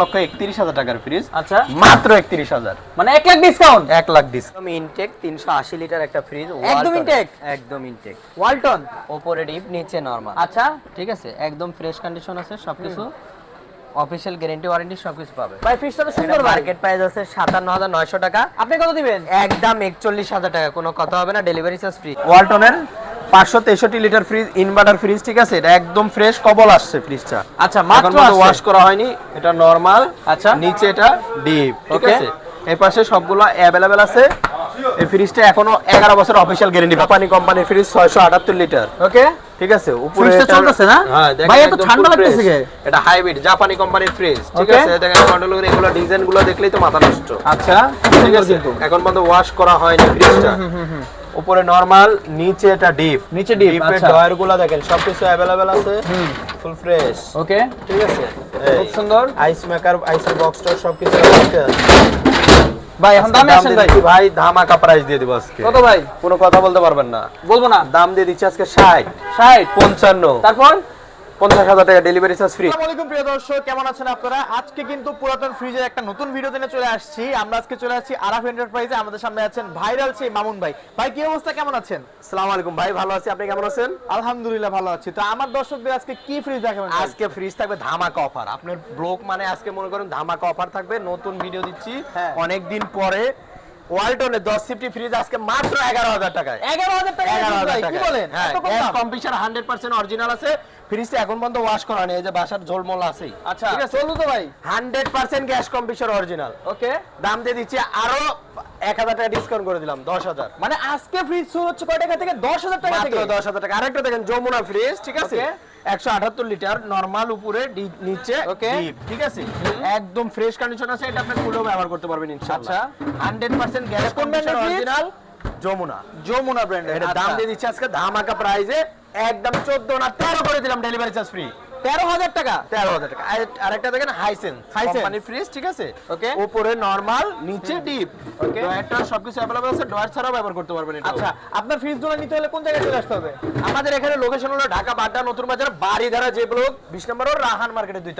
লক্ষ একত্রিশ হাজার টাকার ফ্রিজ আচ্ছা। মাত্র একত্রিশ হাজার। মানে এক লাখ ডিসকাউন্ট এক লাখ ডিসকাউন্ট ইনটেক তিনশো আশি লিটার একটা ফ্রিজ একদম intake? একদম ইনটেক ওয়ালটন ওপরে ডিপ নিচে নরমাল আচ্ছা। ঠিক আছে? একদম ফ্রেশ কন্ডিশন আছে সবকিছু অফিসিয়াল গ্যারান্টি ওয়ারেন্টি সবকিছু পাবে। ভাই ফিসটা তো সুন্দর মার্কেট প্রাইস আছে সাতান্ন হাজার নয়শো টাকা। আপনি কত দিবেন? একদম একচল্লিশ হাজার টাকা কোনো কথা হবে না ডেলিভারি চার্জ ফ্রি ওয়ালটনের পাঁচশো তেষট্টি লিটার ফ্রিজ ইনভার্টার ফ্রিজ ঠিক আছে? এটা একদম ফ্রেশ কবল আসছে ফ্রিজটা আচ্ছা মাত্র ওয়াশ করা হয়নি এটা নরমাল আচ্ছা। নিচে এটা ডিপ ঠিক. আছে? এই পাশে সবগুলো অ্যাভেলেবেল আছে। এই ফ্রিজটা এখনও এগারো বছর অফিসিয়াল গ্যারেন্টি জাপানি কোম্পানির ফ্রিজ ছয়শো আটাত্তর লিটার ওকে ঠিক আছে উপরে চলতেছে না? হ্যাঁ ভাই, এত ঠান্ডা লাগতেছে কে? এটা হাইব্রিড জাপানি কোম্পানির ফ্রিজ ঠিক আছে দেখেন কন্ট্রোল এগুলো ডিজাইনগুলো দেখলেই তো মাথা নষ্ট। আচ্ছা। ঠিক আছে এখন পর্যন্ত ওয়াশ করা হয়নি ফ্রিজটা উপরে নরমাল নিচে এটা ডিপ নিচে ডিপ ডিপের। ডয়ারগুলো দেখেন সবকিছু अवेलेबल আছে। ফুল ফ্রেশ ওকে ঠিক আছে? খুব সুন্দর। আইস মেকার আইসের বক্সটা সবকিছু আছে। ভাই এখন দামে আসেন ভাই। ভাই ধামাকা প্রাইস দিয়ে দিব আজকে। কত ভাই? কোনো কথা বলতে পারবেন না। বলব না। দাম দিয়ে দিচ্ছি আজকে ষাট। ষাট? পঞ্চান্ন। তারপর? পঞ্চাশ হাজার টাকা ডেলিভারি চার্জ ফ্রি আসসালামু প্রিয় দর্শক কেমন আছেন আপনারা? আজকে কিন্তু পুরাতন ফ্রিজের একটা নতুন ভিডিও নিয়ে চলে আসছি। আমরা আজকে চলে আসছি আরাফ এন্টারপ্রাইজে আমাদের সামনে আছেন ভাইরাল সেই মামুন ভাই। ভাই কি অবস্থা? কেমন আছেন? সালাম আলাইকুম ভাই ভালো আছি। আপনি কেমন আছেন? আলহামদুলিল্লাহ ভালো আছি। তো আমার দর্শকদের আজকে কি ফ্রিজ দেখাবেন আজকে ফ্রিজ থাকবে ধামাকা অফার আপনার মানে আজকে মনে করেন ধামাকা অফার থাকবে। নতুন ভিডিও দিচ্ছি। হ্যাঁ। অনেক দিন পরে ওয়ালটনের দশ সিফটি ফ্রিজ আজকে মাত্র এগারো হাজার টাকায়। এগারো হাজার টাকা এগারো ফ্রিজ কি বলেন? হ্যাঁ এত কম? কম্পিউটার হান্ড্রেড পার্সেন্ট অরিজিনাল আছে। ফ্রিজটা এখন পর্যন্ত ওয়াশ করা নেই এই যে বাসার ঝোলমোল আছেই। আচ্ছা ঠিক আছে? চলুন তো ভাই। Hundred percent gas computer original okay. দাম দিয়ে দিচ্ছি আরও এক হাজার টাকা ডিসকাউন্ট করে দিলাম দশ হাজার। মানে আজকে ফ্রিজ শুরু হচ্ছে কয় টাকা থেকে? দশ হাজার টাকা থেকে? মাত্র দশ হাজার টাকা। আরেকটা দেখেন যমুনা ফ্রিজ ঠিক আছে? Okay. একশো আঠাত্তর লিটার নরমাল উপরে নিচে ওকে ঠিক আছে? একদম ফ্রেশ কন্ডিশন আছে এটা আপনি ফুলও ব্যবহার করতে পারবেন ইনশাআল্লাহ। আচ্ছা। হান্ড্রেড পার্সেন্ট গ্যাস কোন brand অরিজিনাল যমুনা। যমুনা ব্র্যান্ডের এটা দাম দিয়ে দিচ্ছি আজকে ধামাকা প্রাইজে একদম চোদ্দ না তেরো করে দিলাম ডেলিভারি চার্জ ফ্রি তেরো হাজার টাকা। তেরো হাজার টাকা। আরেকটা দেখেন হাইসেন্স Hisense। কোম্পানির ফ্রিজ ঠিক আছে? Okay. উপরে নর্মাল নিচে ডিপ Okay. ডয়ারটা সবকিছু অ্যাভেলেবল আছে ডয়ার ছাড়াও ব্যবহার করতে পারবেন এটা আচ্ছা আপনার ফ্রিজগুলো নিতে হলে কোন জায়গায় চলে আসতে হবে? আমাদের এখানে লোকেশন হলো ঢাকা বাড্ডা নতুন বাজার বাড়িধারা যে ব্লক বিশ নম্বর রাহান মার্কেটের দুই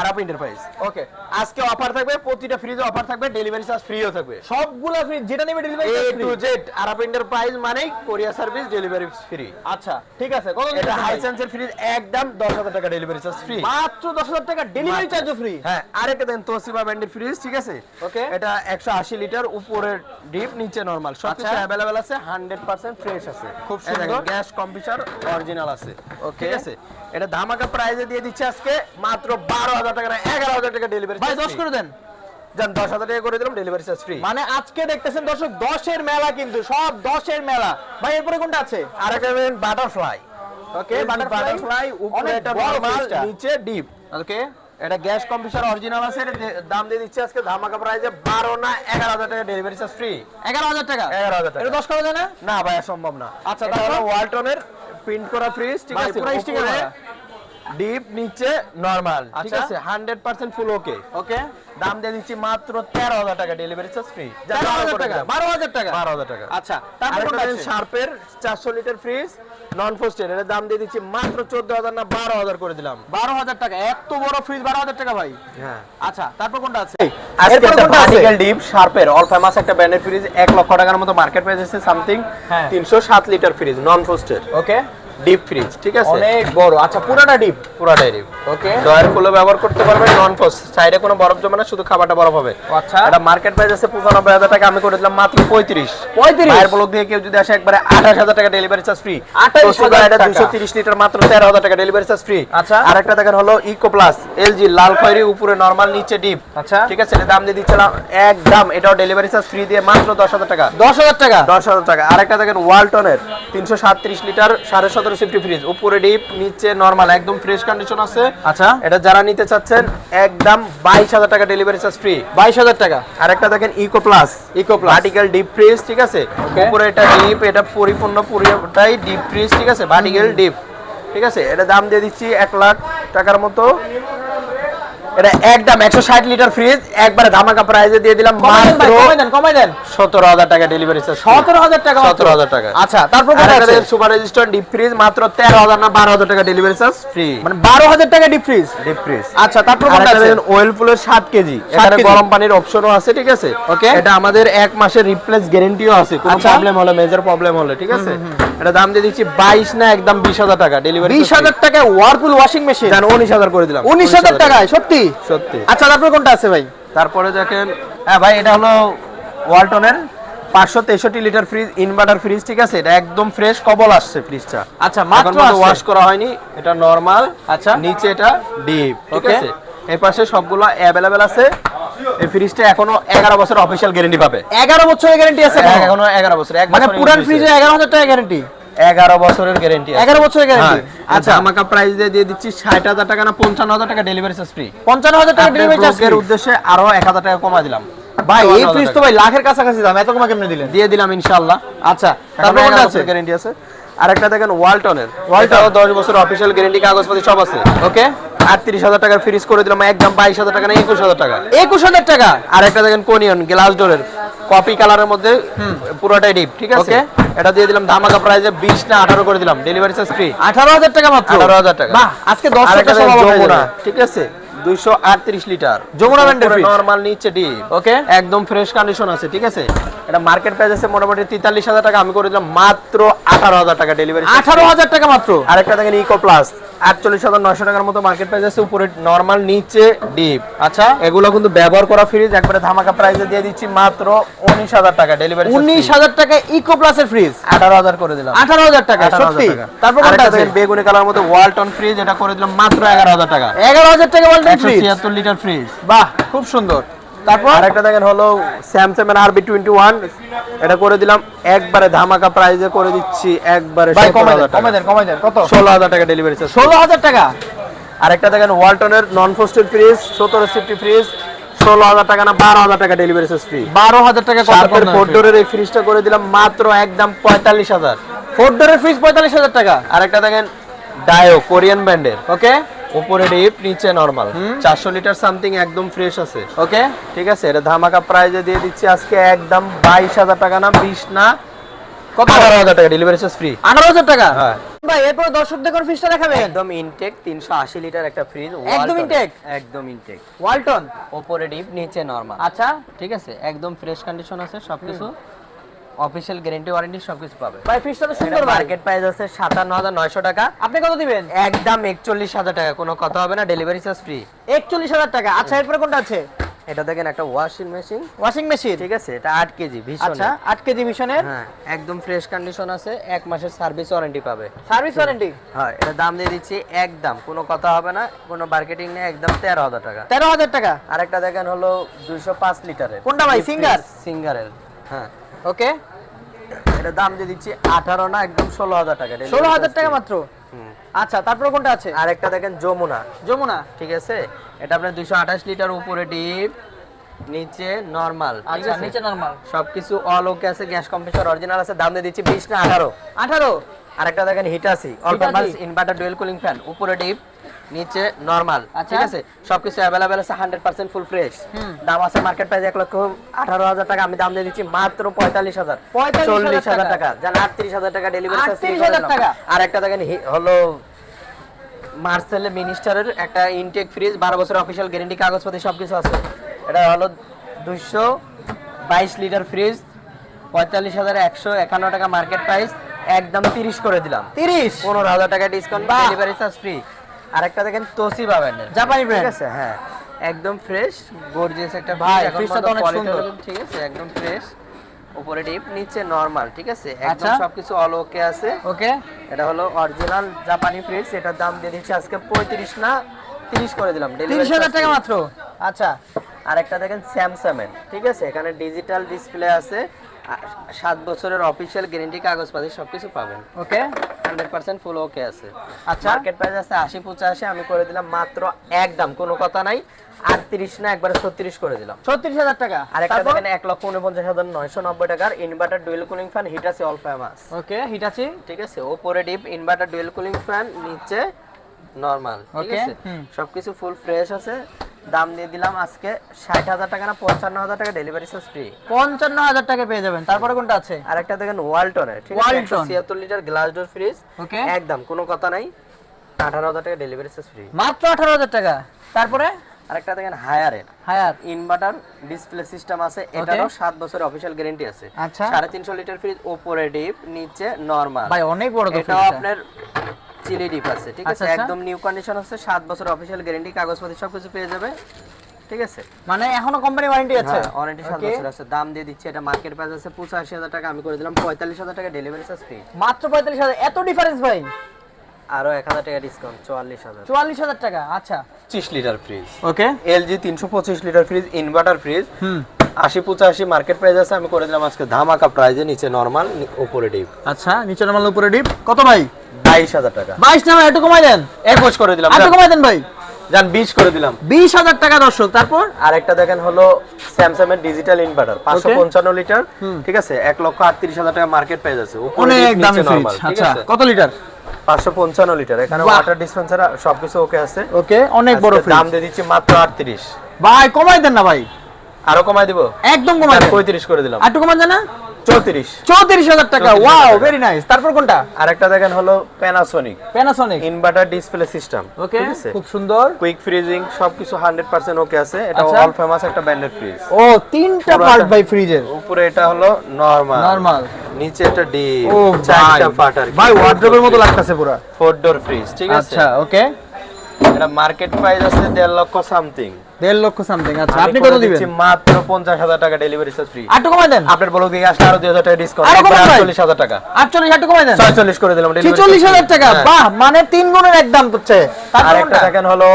আরাপ এন্টারপ্রাইজ ওকে আজকে অফার থাকবে প্রতিটা ফ্রিজে অফার থাকবে ডেলিভারি চার্জ ফ্রিও থাকবে। সবগুলা ফ্রিজ যেটা নেবে delivery A to Z Arap enterprise মানেই কোরিয়া সার্ভিস ডেলিভারি ফ্রি আচ্ছা ঠিক আছে কত এটা হাইসেন্সের ফ্রিজ একদম দশ হাজার টাকা ডেলিভারি চার্জ ফ্রি মাত্র দশ হাজার টাকা ডেলিভারি চার্জও ফ্রি হ্যাঁ আরেকটা দেন তোসিবা ব্র্যান্ডের ফ্রিজ ঠিক আছে? Okay. এটা একশো আশি লিটার উপরে ডিপ নিচে নরমাল সব কিছু। অ্যাভেলেবেল আছে হান্ড্রেড পার্সেন্ট ফ্রেশ আছে। খুব সুন্দর। গ্যাস কম্পিউটার অরিজিনাল আছে। Okay. ঠিক আছে? এটা ধামাকা প্রাইজে দিয়ে দিচ্ছে আজকে মাত্র বারো হাজার টাকা না এগারো হাজার টাকা ডেলিভারি ভাই দশ করে দেন। যান দশ হাজার টাকা করে দিলাম ডেলিভারি চার্জ ফ্রি মানে আজকে দেখতেছেন দর্শক দশের মেলা কিন্তু সব দশের মেলা। ভাই এরপরে কোনটা আছে? আরেকটা বাটারফ্লাই ওকে বাটারফ্লাই উপরে এটা নরমাল নিচে ডিপ ওকে এটা গ্যাস কম্পিউটার অরিজিনাল আছে দাম দিয়ে দিচ্ছে আজকে ধামাকা প্রাইজে বারো না এগারো হাজার টাকা ডেলিভারি চার্জ ফ্রি এগারো হাজার টাকা? এগারো হাজার টাকা। এটা দশ করা যায় না? না ভাই সম্ভব না। আচ্ছা, তাহলে ওয়ালটনের প্রিন্ট করা ফ্রিজ ঠিক আছে? ডিপ নিচে নরমাল ঠিক আচ্ছা। আছে? 100% ফুল ওকে ওকে দাম দিয়ে দিচ্ছি মাত্র 13000 টাকা ডেলিভারি চার্জ ফ্রি তেরো হাজার টাকা বারো হাজার টাকা। 12000 টাকা। আচ্ছা তারপর আছে? শার্পের 400 লিটার ফ্রিজ নন ফ্রস্টেড এর দাম দিয়ে দিচ্ছি মাত্র 14000 না 12000 করে দিলাম। বারো হাজার টাকা এত বড় ফ্রিজ বারো হাজার টাকা ভাই। হ্যাঁ। আচ্ছা তারপর কোনটা আছে? আজকে একটা ভার্টিক্যাল ডিপ শার্পের অল ফেমাস একটা ব্র্যান্ডের ফ্রিজ 1 লক্ষ টাকার মতো মার্কেট প্রাইস আছে সামথিং হ্যাঁ। 307 litre fridge non frosted okay deep fridge ঠিক আছে? অনেক বড়। আচ্ছা পুরাটা ডিপ পুরাটাই ডিপ ওকে ডয়ার খুলে ব্যবহার করতে পারবেন নন ফ্রস্ট সাইডে কোনো বরফ জমে না শুধু খাবারটা বরফ হবে। আচ্ছা। এটা মার্কেট প্রাইস আছে পঁচানব্বই হাজার টাকা আমি করে দিলাম মাত্র পঁয়ত্রিশ। 35? বাইরের ব্লক দিয়ে কেউ যদি আসে একবারে আঠাশ হাজার টাকা ডেলিভারি চার্জ ফ্রি 28,000 টাকা। দুশো তিরিশ লিটার মাত্র তেরো হাজার টাকা ডেলিভারি চার্জ ফ্রি আচ্ছা। আরেকটা দেখেন হলো ইকো প্লাস এলজি লাল খয়েরি উপরে নর্মাল নিচে ডিপ আচ্ছা। ঠিক আছে? এটা দাম দিয়ে দিচ্ছিলাম একদম এটাও ডেলিভারি চার্জ ফ্রি দিয়ে মাত্র দশ হাজার টাকা। দশ হাজার টাকা? দশ হাজার টাকা। আরেকটা দেখেন ওয়ালটনের তিনশো সাতত্রিশ লিটার সাড়ে সতেরো সিফটি ফ্রিজ উপরে ডিপ নিচে নরমাল একদম ফ্রেশ কন্ডিশন আছে। আচ্ছা। এটা যারা নিতে চাচ্ছেন একদম বাইশ হাজার টাকা ডেলিভারি চার্জ ফ্রি বাইশ হাজার টাকা। আরেকটা দেখেন eco plus eco plus article deep fridge ঠিক আছে. উপরে এটা ডিপ এটা পরিপূর্ণ পুরোটাই ডিপ ফ্রিজ ঠিক আছে? ভার্টিক্যাল ডিপ ঠিক আছে? এটা দাম দিয়ে দিচ্ছি এক লাখ টাকার মতো। এটা একদম একশো ষাট লিটার ফ্রিজ একবারে ধামাকা প্রাইজে দিয়ে দিলাম মাত্র কমাই দেন কমাই দেন। সতেরো হাজার টাকা ডেলিভারি চার্জ সতেরো হাজার টাকা সতেরো হাজার টাকা। আচ্ছা তারপর সুপার রেজিস্ট্যান্ট ডিপ ফ্রিজ মাত্র তেরো হাজার না বারো হাজার টাকা ডেলিভারি চার্জ ফ্রি মানে বারো হাজার টাকা ডিপ ফ্রিজ ডিপ ফ্রিজ আচ্ছা তারপর ওয়েল ফুলের সাত কেজি। এখানে গরম পানির অপশনও আছে ঠিক আছে? Okay. এটা আমাদের এক মাসের রিপ্লেস গ্যারেন্টিও আছে। কোনো আচ্ছা। প্রবলেম হলে মেজর প্রবলেম হলে ঠিক আছে? এটা দাম দিয়ে দিচ্ছি বাইশ না একদম বিশ হাজার টাকা ডেলিভারি বিশ হাজার টাকায় ওয়ারপুল ওয়াশিং মেশিন জান উনিশ হাজার করে দিলাম। উনিশ হাজার টাকায় সত্যি? সত্যি। আচ্ছা তারপর কোনটা আছে ভাই? তারপরে দেখেন হ্যাঁ ভাই এটা হলো ওয়ালটনের পাঁচশো তেষট্টি লিটার ফ্রিজ ইনভার্টার ফ্রিজ ঠিক আছে? এটা একদম ফ্রেশ কবল আসছে ফ্রিজটা আচ্ছা মাত্র ওয়াশ করা হয়নি এটা নরমাল আচ্ছা। নিচে এটা ডিপ ঠিক. আছে। পাশে সবগুলো অ্যাভেলেবেল আছে। এই ফ্রিজটা এখনও এগারো বছর অফিসিয়াল গ্যারেন্টি পাবে। এগারো বছরের গ্যারান্টি আছে এখনও? এখনও এগারো বছর এক মানে পুরান ফ্রিজে হয়েছে। এগারো হাজার টাকা গ্যারান্টি এগারো বছরের গ্যারেন্টি এগারো বছরের গ্যারান্টি আচ্ছা। আমাকে প্রাইস দিয়ে দিয়ে দিচ্ছি ষাট হাজার টাকা না পঞ্চান্ন হাজার টাকা ডেলিভারি চার্জ ফ্রি পঞ্চান্ন হাজার টাকা ডেলিভারি চার্জ এর উদ্দেশ্যে আরও এক হাজার টাকা কমা দিলাম। ভাই এই ফ্রিজ তো ভাই লাখের কাছাকাছি দাম এত কমা কেমনে দিলেন? দিয়ে দিলাম ইনশাআল্লাহ। আচ্ছা তারপর কোনটা আছে? গ্যারেন্টি আছে। আরেকটা দেখেন ওয়ালটনের ওয়ালটনও দশ বছর অফিসিয়াল গ্যারেন্টি কাগজপত্র সব আছে। ওকে আটত্রিশ হাজার টাকার ফ্রিজ করে দিলাম একদম বাইশ হাজার টাকা না একুশ হাজার টাকা। একুশ হাজার টাকা? আরেকটা দেখেন কোনিয়ন গ্লাস ডোরের কপি কালারের মধ্যে পুরোটাই ডিপ ঠিক আছে? এটা দিয়ে দিলাম ধামাকা প্রাইসে বিশ না আঠারো করে দিলাম ডেলিভারি চার্জ ফ্রি আঠারো হাজার টাকা মাত্র? আঠারো হাজার টাকা। বাহ আজকে দশ আরেকটা টাকা সব যমুনা ঠিক আছে? লিটার যমুনা? নিচে ডিপ ওকে একদম ফ্রেশ কন্ডিশন আছে ঠিক আছে? এটা মার্কেট প্রাইস আছে মোটামুটি তেতাল্লিশ হাজার টাকা আমি করে দিলাম মাত্র আঠারো হাজার টাকা ডেলিভারি আঠারো হাজার টাকা মাত্র। আরেকটা দেখেন ইকো প্লাস আটচল্লিশ হাজার নয়শো টাকার মতো মার্কেট প্রাইস আছে উপরে নর্মাল নিচে ডিপ আচ্ছা। এগুলো কিন্তু ব্যবহার করা ফ্রিজ একবারে ধামাকা প্রাইসে দিয়ে দিচ্ছি মাত্র উনিশ হাজার টাকা ডেলিভারি উনিশ হাজার টাকা ইকো প্লাসের ফ্রিজ আঠারো হাজার করে দিলাম। আঠারো হাজার টাকা সত্যি? তারপর কোনটা আছে? বেগুনি কালার মধ্যে ওয়ালটন ফ্রিজ এটা করে দিলাম মাত্র এগারো হাজার টাকা। এগারো হাজার টাকা ফ্রিজ ছিয়াত্তর লিটার ফ্রিজ বাহ খুব সুন্দর। তারপর? আরেকটা দেখেন হলো স্যামসাং এর আরবি টোয়েন্টি ওয়ান এটা করে দিলাম। একবারে ধামাকা প্রাইজে করে দিচ্ছি একবারে ভাই সতেরো কমাই হাজার দেন কমাই টাকা দেন কমাই দেন। কত? ষোলো হাজার টাকা ডেলিভারি চার্জ ষোলো হাজার টাকা? আরেকটা দেখেন ওয়ালটনের নন ফোস্টেড ফ্রিজ সতেরো সিফটি ফ্রিজ ষোলো হাজার টাকা না বারো হাজার টাকা ডেলিভারি চার্জ ফ্রি বারো হাজার টাকা শার্পের ফোর ডোরের এই ফ্রিজটা করে দিলাম মাত্র একদম পঁয়তাল্লিশ হাজার। ফোর ডোরের ফ্রিজ পঁয়তাল্লিশ হাজার টাকা? আরেকটা দেখেন ডায়ো কোরিয়ান ব্র্যান্ডের ওকে উপরে ডিপ নিচে নরমাল চারশো লিটার সামথিং একদম ফ্রেশ আছে। ওকে? ঠিক আছে এটা ধামাকা প্রাইজে দিয়ে দিচ্ছি আজকে একদম বাইশ হাজার টাকা না বিশ না কত? আঠারো হাজার টাকা ডেলিভারি চার্জ ফ্রি আঠারো হাজার টাকা? হ্যাঁ। ভাই এরপর দর্শকদের কোন ফ্রিজটা দেখাবেন? একদম ইনটেক তিনশো আশি লিটার একটা ফ্রিজ একদম intake? একদম ইনটেক ওয়ালটন উপরে ডিপ নিচে নরমাল আচ্ছা। ঠিক আছে একদম ফ্রেশ কন্ডিশন আছে সবকিছু। অফিসিয়াল গ্যারেন্টি ওয়ারেন্টি সবকিছু পাবে। ভাই ফ্রিজটা তো সুন্দর মার্কেট প্রাইস আছে সাতান্ন হাজার নয়শো টাকা। আপনি কত দিবেন? একদম একচল্লিশ হাজার টাকা কোনো কথা হবে না ডেলিভারি চার্জ ফ্রি একচল্লিশ হাজার টাকা। আচ্ছা এরপরে কোনটা আছে? এটা দেখেন একটা ওয়াশিং মেশিন ওয়াশিং মেশিন ঠিক আছে এটা আট কেজি ভীষণ। আচ্ছা আট কেজি মিশনের হ্যাঁ একদম ফ্রেশ কন্ডিশন আছে এক মাসের সার্ভিস ওয়ারেন্টি পাবে। সার্ভিস ওয়ারেন্টি হ্যাঁ এটা দাম দিয়ে দিচ্ছি একদম কোনো কথা হবে না কোনো মার্কেটিং নেই একদম তেরো হাজার টাকা। তেরো হাজার টাকা? আরেকটা দেখেন হলো দুইশো পাঁচ লিটারের। কোনটা ভাই, সিঙ্গার? সিঙ্গারের হ্যাঁ। ওকে? এটা দাম দিয়ে দিচ্ছি আঠারো না একদম ষোলো হাজার টাকা। ষোলো হাজার টাকা মাত্র? আচ্ছা তারপরে কোনটা আছে? আরেকটা দেখেন যমুনা। যমুনা? ঠিক আছে? এটা আপনার দুইশো আঠাশ লিটার উপরে ডিপ নিচে নরমাল। আচ্ছা নিচে নরমাল। সবকিছু অল ওকে আছে গ্যাস কম্প্রেসর অরিজিনাল আছে দাম দিয়ে দিচ্ছি বিশ না আঠারো। আঠারো? আরেকটা দেখেন Hitachi all? Purpose inverter dual cooling fan উপরে ডিপ নিচে নরমাল আচ্ছা। ঠিক আছে? সবকিছু অ্যাভেলেবেল আছে হান্ড্রেড পার্সেন্ট ফুল ফ্রেশ দাম আছে মার্কেট প্রাইস এক লক্ষ আঠারো হাজার টাকা আমি দাম দিয়ে দিচ্ছি মাত্র পঁয়তাল্লিশ হাজার। 45,000 চল্লিশ হাজার টাকা। জান আটত্রিশ হাজার টাকা ডেলিভারি 38,000 টাকা। আর একটা দেখেন হলো মার্সেল মিনিস্টারের একটা ইনটেক ফ্রিজ বারো বছর অফিসিয়াল গ্যারেন্টি কাগজপত্র সবকিছু আছে। এটা হলো দুইশো বাইশ লিটার ফ্রিজ পঁয়তাল্লিশ হাজার একশো একান্ন টাকা মার্কেট প্রাইস একদম তিরিশ করে দিলাম। তিরিশ? পনেরো হাজার টাকা ডিসকাউন্ট ডেলিভারি চার্জ ফ্রি আরেকটা দেখেন তোসিবা ব্র্যান্ডের জাপানি ঠিক আছে হ্যাঁ। একদম ফ্রেশ গর্জিয়াস একটা ভাই, fridge, এখন fridge টা তো অনেক সুন্দর। ঠিক আছে একদম ফ্রেশ উপরে ডিপ নিচে নরমাল ঠিক আছে? একদম আচ্ছা। সবকিছু অল ওকে আছে। ওকে এটা হলো অরিজিনাল জাপানি ফ্রিজ এটার দাম দিয়ে দিচ্ছি আজকে পঁয়ত্রিশ না তিরিশ করে দিলাম ডেলিভারি হাজার টাকা মাত্র। আচ্ছা আর একটা দেখেন স্যামসাং ঠিক আছে? এখানে ডিজিটাল ডিসপ্লে আছে। সাত বছরের অফিসিয়াল গ্যারেন্টি কাগজপাতি সবকিছু পাবেন। ওকে হান্ড্রেড পার্সেন্ট ফুল ওকে আছে। আচ্ছা। মার্কেট প্রাইস আছে আশি পঁচাশি আমি করে দিলাম মাত্র একদম কোনো কথা নাই। আটত্রিশ না একবারে ছত্রিশ করে দিলাম। ছত্রিশ হাজার টাকা। আর একটা দেখেন এক লক্ষ উনপঞ্চাশ হাজার নয়শো নব্বই টাকার inverter dual cooling fan hit আছে অল ফেমাস ওকে হিটাচি ঠিক আছে ওপরে deep inverter dual cooling fan নিচে নরমাল ঠিক আছে? সবকিছু ফুল ফ্রেশ আছে। দাম দিয়ে দিলাম আজকে ষাট হাজার টাকা না পঞ্চান্ন হাজার টাকা ডেলিভারি চার্জ ফ্রি পঞ্চান্ন হাজার টাকা পেয়ে যাবেন। তারপরে কোনটা আছে? আর একটা দেখেন ওয়ালটনের ঠিক আছে? ওয়ালটন। ছিয়াত্তর litre glass door fridge okay একদম কোনো কথা নাই। আঠারো হাজার টাকা ডেলিভারি চার্জ ফ্রি মাত্র আঠারো হাজার টাকা। তারপরে? আর একটা দেখেন হায়ারের হায়ার ইনভার্টার ডিসপ্লে সিস্টেম আছে। এটারও সাত বছরের অফিসিয়াল গ্যারেন্টি আছে। আচ্ছা। সাড়ে তিনশো লিটার ফ্রিজ উপরে ডিপ নিচে নর্মাল ভাই অনেক বড় আপনার চিলি ডিপ আছে ঠিক আচ্ছা, আছে? আচ্ছা। একদম নিউ কন্ডিশন আছে সাত বছর অফিসিয়াল গ্যারেন্টি কাগজপত্র সবকিছু পেয়ে যাবে ঠিক আছে? মানে এখনও কোম্পানি ওয়ারেন্টি আছে? হ্যাঁ ওয়ারেন্টি সাত Okay. বছর আছে। দাম দিয়ে দিচ্ছি এটা মার্কেট প্রাইস আছে পঁচাশি হাজার টাকা আমি করে দিলাম পঁয়তাল্লিশ হাজার টাকা ডেলিভারি চার্জ ফ্রি মাত্র পঁয়তাল্লিশ হাজার। এত ডিফারেন্স ভাই? আরও এক হাজার টাকা ডিসকাউন্ট চুয়াল্লিশ হাজার। চুয়াল্লিশ হাজার টাকা আচ্ছা। পঁচিশ লিটার ফ্রিজ ওকে এলজি তিনশো পঁচিশ লিটার ফ্রিজ ইনভার্টার ফ্রিজ হুম। আশি পঁচাশি মার্কেট প্রাইস আছে আমি করে দিলাম আজকে ধামাকা প্রাইজে নিচে নর্মাল উপরে ডিপ আচ্ছা নিচে নামাল উপরে ডিপ কত ভাই? বাইশ হাজার টাকা। বাইশ নামা একটু কমাই দেন। একুশ করে দিলাম একটু কমাই দেন ভাই। যান বিশ করে দিলাম। বিশ হাজার টাকা দর্শক তারপর? আরেকটা দেখেন হলো স্যামসাং এর ডিজিটাল ইনভার্টার পাঁচশো পঞ্চান্ন লিটার ঠিক আছে এক লক্ষ আটত্রিশ হাজার টাকা মার্কেট প্রাইস আছে অনেক দামি ফ্রিজ আচ্ছা কত লিটার পাঁচশো পঞ্চান্ন লিটার এখানে ওয়াটার ডিসপেন্সার সবকিছু ওকে আছে। ওকে অনেক বড় ফ্রিজ দাম দিয়ে দিচ্ছি মাত্র আটত্রিশ। ভাই কমাই দেন না ভাই। আরও কমাই দিব? একদম কমাই দেন। পঁয়ত্রিশ করে দিলাম। একটু কমান না। চৌত্রিশ। চৌত্রিশ হাজার টাকা। 34,000 ওয়াও ভেরি নাইস তারপর কোনটা? আরেকটা দেখেন হলো Panasonic Panasonic inverter display system okay খুব সুন্দর। কুইক ফ্রিজিং সবকিছু হান্ড্রেড পার্সেন্ট ওকে আছে। এটা আচ্ছা। অল ফেমাস একটা ফ্রিজ ও তিনটা পার্ট একটা- ফ্রিজের উপরে এটা হলো নরমাল নরমাল নিচে ও চারটা ফাটার ভাই ওয়ার্ড্রোবের মতো লাগতেছে পুরো। ফোর ডোর ফ্রিজ ঠিক আছে? আচ্ছা ওকে এটা মার্কেট প্রাইস আছে দেড় লক্ষ সামথিং দেড় লক্ষ সামথিং আচ্ছা আপনি কত দিবেন? মাত্র পঞ্চাশ হাজার টাকা ডেলিভারি চার্জ ফ্রি আটটু কমাই দেন। আপনার ব্লগ দিকে আসলে আরও দুই হাজার টাকা ডিসকাউন্ট আটচল্লিশ চল্লিশ হাজার টাকা। আটচল্লিশ আটটু কমাই দেন। ছয়চল্লিশ করে দিলাম ছিচল্লিশ হাজার টাকা হ্যাঁ। বাহ মানে তিন গুণের একদম হচ্ছে। তারপর আর একটা দেখেন হলো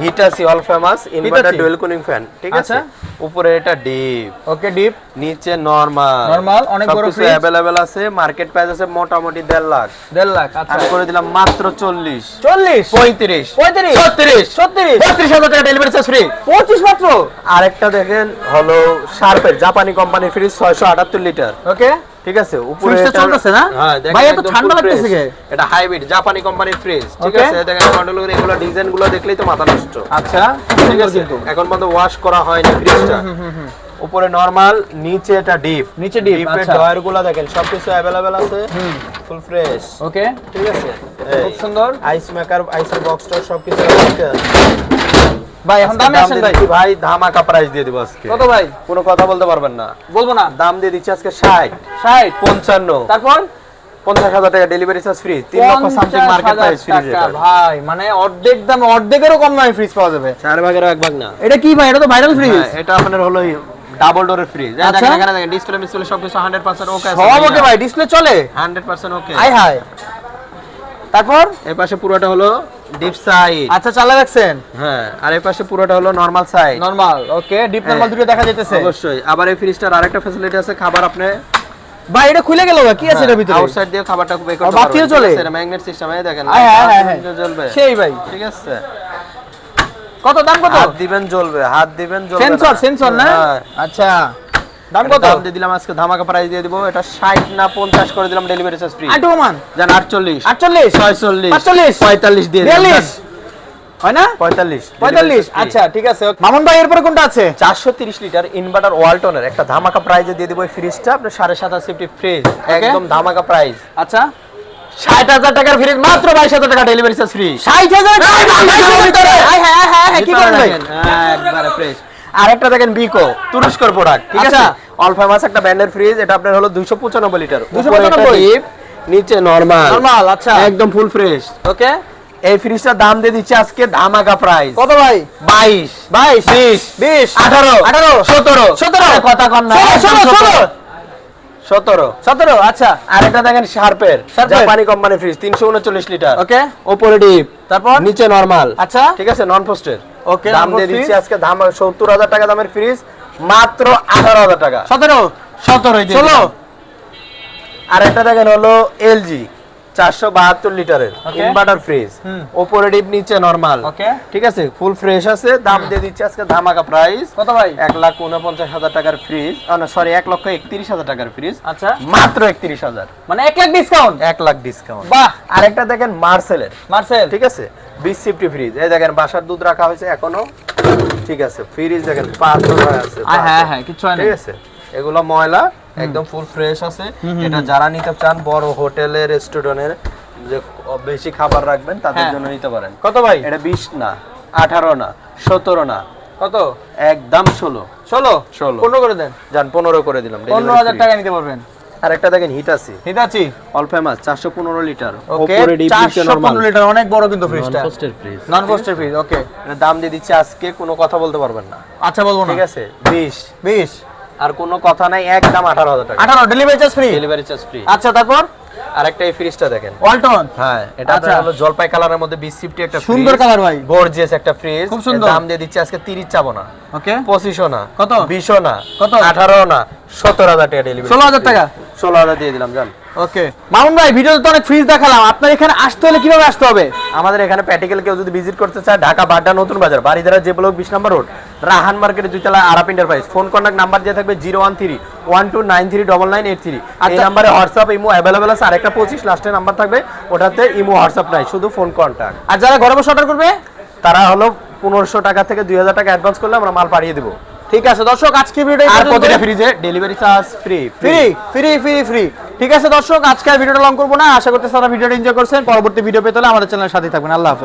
Hitachi all famous inverter? Dual cooling fan ঠিক আছে? আচ্ছা। উপরে এটা ডিপ ওকে ডিপ নিচে নরমাল Normal, অনেক বড় fridge। অ্যাভেলেবেল আছে মার্কেট প্রাইস আছে মোটামুটি দেড় লাখ। দেড় লাখ আচ্ছা। আমি করে দিলাম মাত্র চল্লিশ। চল্লিশ? পঁয়ত্রিশ। পঁয়ত্রিশ? ছত্রিশ। ছত্রিশ? বত্রিশ হাজার টাকা ডেলিভারি চার্জ ফ্রি পঁচিশ মাত্র? আরেকটা দেখেন হলো শার্পের জাপানি কোম্পানি ফ্রিজ ছয়শো আটাত্তর লিটার ওকে ঠিক আছে উপরে চলতেছে না? হ্যাঁ ভাই, এত ঠান্ডা লাগতেছে কে? এটা হাইব্রিড জাপানি কোম্পানির ফ্রিজ ঠিক আছে? দেখেন করে এগুলো ডিজাইনগুলো দেখলেই তো মাথা নষ্ট। আচ্ছা ঠিক আছে? এখন পর্যন্ত ওয়াশ করা হয়নি ফ্রিজটা উপরে নরমাল নিচে এটা ডিপ নিচে deep, ডিপের আচ্ছা। ডয়ারগুলো দেখেন সবকিছু অ্যাভেলেবেল আছে। ফুল ফ্রেশ ওকে ঠিক আছে? খুব সুন্দর। আইস মেকার আইসের বক্সটা সবকিছু আছে। ভাই এখন দামে আসেন ভাই। ভাই ধামাকা প্রাইস দিয়ে দিব আজকে। কত ভাই? কোনো কথা বলতে পারবেন না। বলব না? দাম দিয়ে দিচ্ছি আজকে ষাট। ষাট? পঞ্চান্ন। তারপর? পঞ্চাশ হাজার টাকা ডেলিভারি চার্জ ফ্রি তিন লক্ষ সামথিং মার্কেট প্রাইস ফ্রিজ টাকা, ভাই মানে অর্ধেক দামে অর্ধেকেরও কম দামে ফ্রিজ পাওয়া যাবে। চার ভাগেরও এক ভাগ না। এটা কি ভাই? এটা তো ভাইরাল ফ্রিজ হ্যাঁ, এটা আপনার হলো ডাবল ডোরের ফ্রিজ আচ্ছা। দেখেন এখানে দেখেন ডিসপ্লে মিসপ্লে সবকিছু 100% ওকে আছে। সব ওকে ভাই ডিসপ্লে চলে। 100% ওকে আই হাই তারপর? এই পাশে পুরোটা হলো ডিপ সাইড আচ্ছা চালা রাখছেন? হ্যাঁ আর এই পাশে পুরোটা হলো normal side normal okay deep হ্যাঁ। নরমাল দুটো দেখা যাইতেছে। অবশ্যই। আবার এই ফ্রিজটার আরেকটা ফ্যাসিলিটি আছে খাবার আপনি ভাই এটা খুলে গেল কি আছে এর ভিতরে? আউটসাইড দিয়ে খাবারটা বের করতে বাতিও চলে? এটা ম্যাগনেট সিস্টেম এই দেখেন আয়, আয়, হাত জ্বলবে। সেই ভাই। ঠিক আছে। কত দাম কত? হাত দিবেন জ্বলবে হাত দিবেন জ্বলবে সেন্সর। সেন্সর না? হ্যাঁ। আচ্ছা। দাম কত দাম দিয়ে দিলাম আজকে ধামাকা প্রাইস দিয়ে দিব এটা 60 না 50 করে দিলাম ডেলিভারি চার্জ ফ্রি আটু মান জান 48 আটচল্লিশ 46 পাঁচচল্লিশ 45 দিয়ে দিলাম বিয়াল্লিশ হয় না 45 পঁয়তাল্লিশ আচ্ছা ঠিক আছে মামুন ভাই এরপরে কোনটা আছে 430 লিটার ইনভার্টার ওয়ালটনের একটা ধামাকা প্রাইজে দিয়ে দিব এই ফ্রিজটা আপনার 7.5 সিফটি ফ্রিজ একদম ধামাকা প্রাইস আচ্ছা 60000 টাকার ফ্রিজ মাত্র 22000 টাকা ডেলিভারি চার্জ ফ্রি ষাট হাজার কি করেন ভাই একবারে ফ্রেশ আরেকটা দেখেন বিকো তুরস্কর প্রোডাক্ট ঠিক আছে? আচ্ছা। ফেমাস একটা ব্র্যান্ডের ফ্রিজ এটা আপনার হলো 295 লিটার 295 নিচে নরমাল নরমাল আচ্ছা। একদম ফুল ফ্রেশ ওকে এই ফ্রিজটার দাম দিয়ে দিচ্ছে আজকে ধামাকা প্রাইস কত ভাই? 22 বাইশ? বিশ। বিশ? আঠারো। আঠারো? সতেরো। সতেরো? কথা না। ষোলো ষোলো সতেরো। সতেরো? আচ্ছা। আরেকটা দেখেন শার্পের শার্পের। জাপানি কোম্পানি ফ্রিজ তিনশো উনচল্লিশ লিটার ওকে ওপরে ডিপ তারপর? নিচে নরমাল আচ্ছা। ঠিক আছে? নন পোস্টের Okay, দাম দিয়ে দিচ্ছি আজকে দাম সত্তর হাজার টাকা দামের ফ্রিজ মাত্র আঠারো হাজার টাকা। সতেরো সতেরো ষোলো। আর একটা দেখেন হলো এলজি চারশো বাহাত্তর লিটারের. ইনভার্টার ফ্রিজ ওপরে ডিপ নিচে নরমাল. ঠিক আছে? ফুল ফ্রেশ আছে দাম দিয়ে দিচ্ছে আজকে ধামাকা প্রাইস কত ভাই? এক লাখ উনপঞ্চাশ হাজার টাকার ফ্রিজ সরি এক লক্ষ একত্রিশ হাজার টাকার ফ্রিজ আচ্ছা। মাত্র একত্রিশ হাজার। মানে এক লাখ ডিসকাউন্ট এক লাখ ডিসকাউন্ট বাহ! আরেকটা দেখেন মার্সেলের মার্সেল ঠিক আছে? বিশ সিফটি ফ্রিজ এই দেখেন বাসার দুধ রাখা হয়েছে এখনও। ঠিক আছে ফ্রিজ দেখেন হয়ে আছে হ্যাঁ হ্যাঁ কিছু ঠিক আছে? এগুলো ময়লা একদম ফুল ফ্রেশ আছে। এটা যারা নিতে চান বড় হোটেলে রেস্টুরেন্টের যে বেশি খাবার রাখবেন তাদের হ্যাঁ। জন্য নিতে পারেন। কত ভাই? এটা বিশ না আঠারো না সতেরো না। কত? একদম ষোলো। ষোলো? ষোলো। পনেরো করে দেন। যান পনেরো করে দিলাম পনেরো হাজার টাকা নিতে পারবেন। আর একটা দেখেন হিট আছে হিতাচি অল ফেমাস চারশো পনেরো লিটার ওকে ওপরে ডিপ নিচে চারশো নরমাল পনেরো লিটার অনেক বড় কিন্তু ফ্রিজটা পোস্টের ফ্রিজ নন পোস্টের ফ্রিজ ওকে দাম দিয়ে দিচ্ছে আজকে কোনো কথা বলতে পারবেন না। আচ্ছা বলব না। ঠিক আছে বিশ। বিশ? আর কোনো কথা নাই একদম আঠারো হাজার টাকা। আঠারো delivery charge free delivery charge free আচ্ছা তারপর? আরেকটা এই ফ্রিজটা দেখেন। ওয়ালটন হ্যাঁ এটা আছে আপনার হলো জলপাই কালারের মধ্যে বিশ সিফটি একটা সুন্দর কালার ভাই। গর্জিয়াস একটা ফ্রিজ খুব সুন্দর। দাম দিয়ে দিচ্ছি আজকে তিরিশ চাবো না ওকে। পঁচিশও না কত? বিশও না কত? আঠারো না সত্তর হাজার টাকা ডেলিভারি ষোলো হাজার টাকা? ষোলো হাজার দিয়ে দিলাম জান। ওকে। মামুন ভাই ভিডিওতে তো অনেক ফ্রিজ দেখালাম। আপনার এখানে আসতে হলে কীভাবে আসতে হবে? আমাদের এখানে প্র্যাকটিক্যাল কেউ যদি ভিজিট করতে চায় ঢাকা বাড্ডা নতুন বাজার বাড়িধারা যে ব্লক বিশ নম্বর রোড রাহান মার্কেটে দুইতলা Arap enterprise phone contact number দিয়ে থাকবে zero one three one two nine three double nine eight three এই আচ্ছা। নাম্বারে হোয়াটসঅ্যাপ ইমো অ্যাভেলেবেল আছে। আরেকটা পঁচিশ লাস্টের নাম্বার থাকবে। ওটাতে ইমো হোয়াটসঅ্যাপ নাই শুধু ফোন কন্ট্যাক্ট আর যারা ঘরে বসে অর্ডার করবে? তারা হলো পনেরোশো টাকা থেকে দুই হাজার টাকা অ্যাডভান্স করলে আমরা মাল পাঠিয়ে দেবো। ঠিক আছে দর্শক আজকে ভিডিও আর প্রতিটা ফ্রিজে delivery charge free free free free free ঠিক আছে দর্শক আজকে ভিডিওটা লং করব না। আশা করতে সারা ভিডিওটা এনজয় করছেন। পরবর্তী ভিডিও পেতে হলে আমাদের চ্যানেলের সাথে থাকবেন। আল্লাহ হাফেজ।